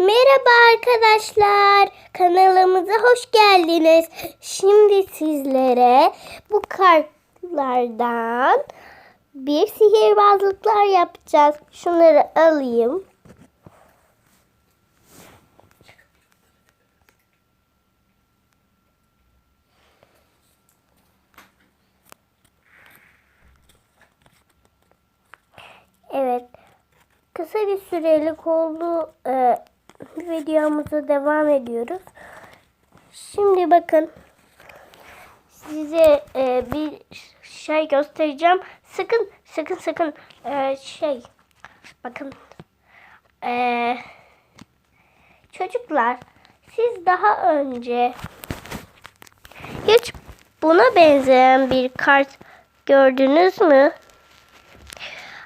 Merhaba arkadaşlar. Kanalımıza hoş geldiniz. Şimdi sizlere bu kartlardan bir sihirbazlıklar yapacağız. Şunları alayım. Evet. Kısa bir sürelik oldu. Ee, videomuza devam ediyoruz. Şimdi bakın. Size e, bir şey göstereceğim. Sakın sakın sakın e, şey bakın e, çocuklar siz daha önce hiç buna benzeyen bir kart gördünüz mü?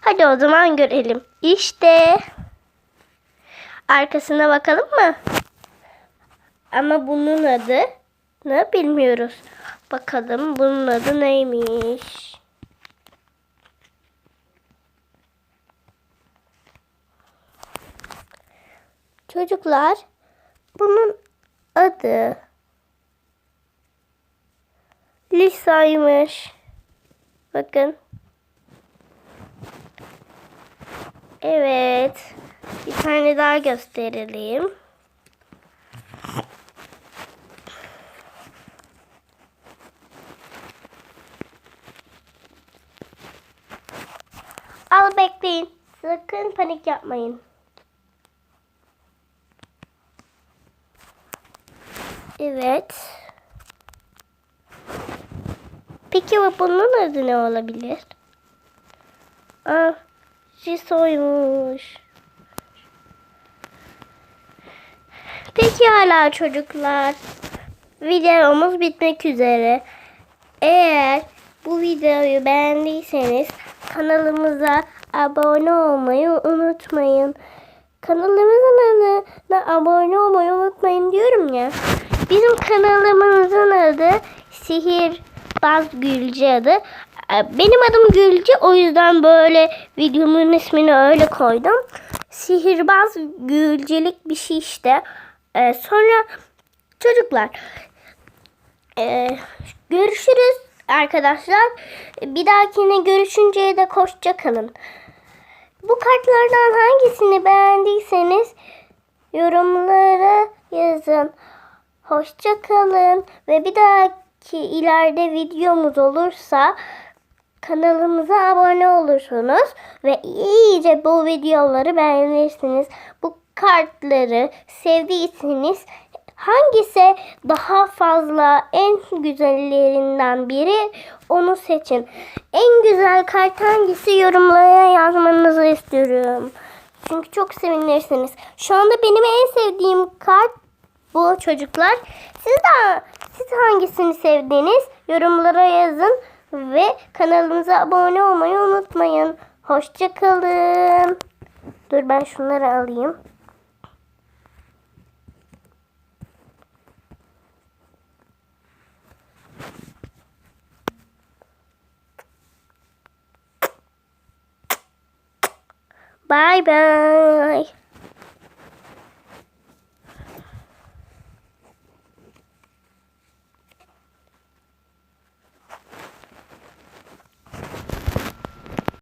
Hadi o zaman görelim. İşte. Arkasına bakalım mı? Ama bunun adı ne bilmiyoruz. Bakalım bunun adı neymiş? Çocuklar bunun adı Lisa'ymış. Bakın. Evet. Bir tane daha gösterelim. Al bekleyin. Sakın panik yapmayın. Evet. Peki bunun adı ne olabilir? Aa, Jiso'ymuş. Peki hala çocuklar. Videomuz bitmek üzere. Eğer bu videoyu beğendiyseniz kanalımıza abone olmayı unutmayın. Kanalımızın adına abone olmayı unutmayın diyorum ya. Bizim kanalımızın adı Sihirbaz Gülce adı. Ee, Benim adım Gülce o yüzden böyle videomun ismini öyle koydum. Sihirbaz Gülcelik bir şey işte. Ee, sonra çocuklar ee, görüşürüz arkadaşlar. Bir dahakine görüşünceye de hoşça kalın. Bu kartlardan hangisini beğendiyseniz yorumlara yazın. Hoşça kalın ve bir dahaki ileride videomuz olursa kanalımıza abone olursunuz ve iyice bu videoları beğenirsiniz. Bu kartları sevdiyseniz hangisi daha fazla en güzellerinden biri onu seçin. En güzel kart hangisi yorumlara yazmanızı istiyorum. Çünkü çok sevinirsiniz. Şu anda benim en sevdiğim kart bu çocuklar. Siz de siz hangisini sevdiniz? Yorumlara yazın ve kanalımıza abone olmayı unutmayın. Hoşça kalın. Dur ben şunları alayım. Bye bye.